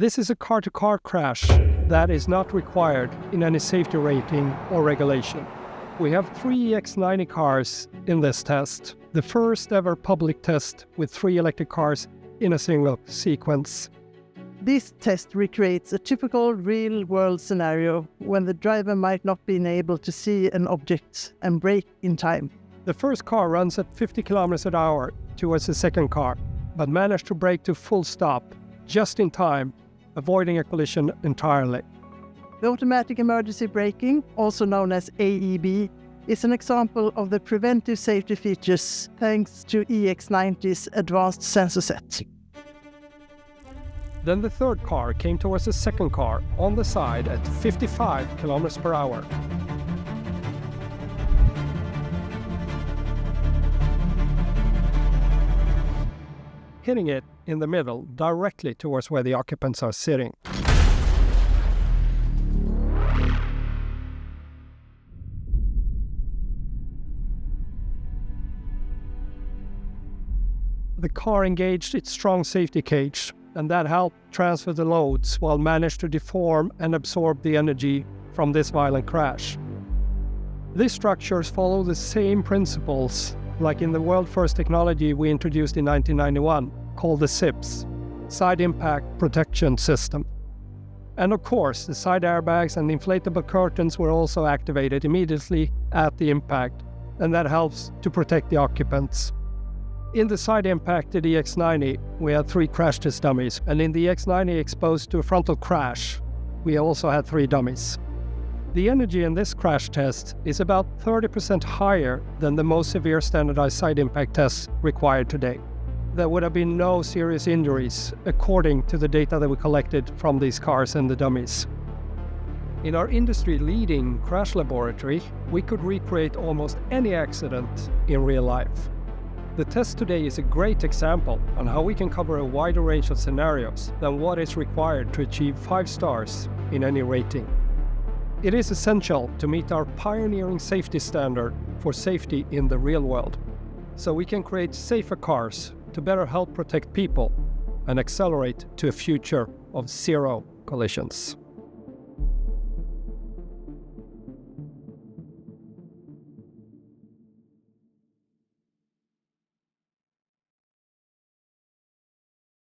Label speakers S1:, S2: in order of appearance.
S1: This is a car to car crash that is not required in any safety rating or regulation. We have three EX90 cars in this test, the first ever public test with three electric cars in a single sequence.
S2: This test recreates a typical real world scenario when the driver might not be able to see an object and brake in time.
S1: The first car runs at 50 kilometers an hour towards the second car, but managed to brake to full stop just in time, avoiding a collision entirely.
S2: The automatic emergency braking, also known as AEB, is an example of the preventive safety features thanks to EX90's advanced sensor set.
S1: Then the third car came towards the second car on the side at 55 kilometers per hour. Hitting it in the middle directly towards where the occupants are sitting. The car engaged its strong safety cage, and that helped transfer the loads while managed to deform and absorb the energy from this violent crash. These structures follow the same principles like in the world first technology we introduced in 1991 called the SIPS, Side Impact Protection System. And of course, the side airbags and the inflatable curtains were also activated immediately at the impact, and that helps to protect the occupants. In the side impact impacted EX90, we had three crash test dummies, and in the EX90 exposed to a frontal crash, we also had three dummies. The energy in this crash test is about 30% higher than the most severe standardized side impact tests required today. There would have been no serious injuries, according to the data that we collected from these cars and the dummies. In our industry leading crash laboratory, we could recreate almost any accident in real life. The test today is a great example on how we can cover a wider range of scenarios than what is required to achieve 5 stars in any rating. It is essential to meet our pioneering safety standard for safety in the real world, so we can create safer cars to better help protect people and accelerate to a future of zero collisions.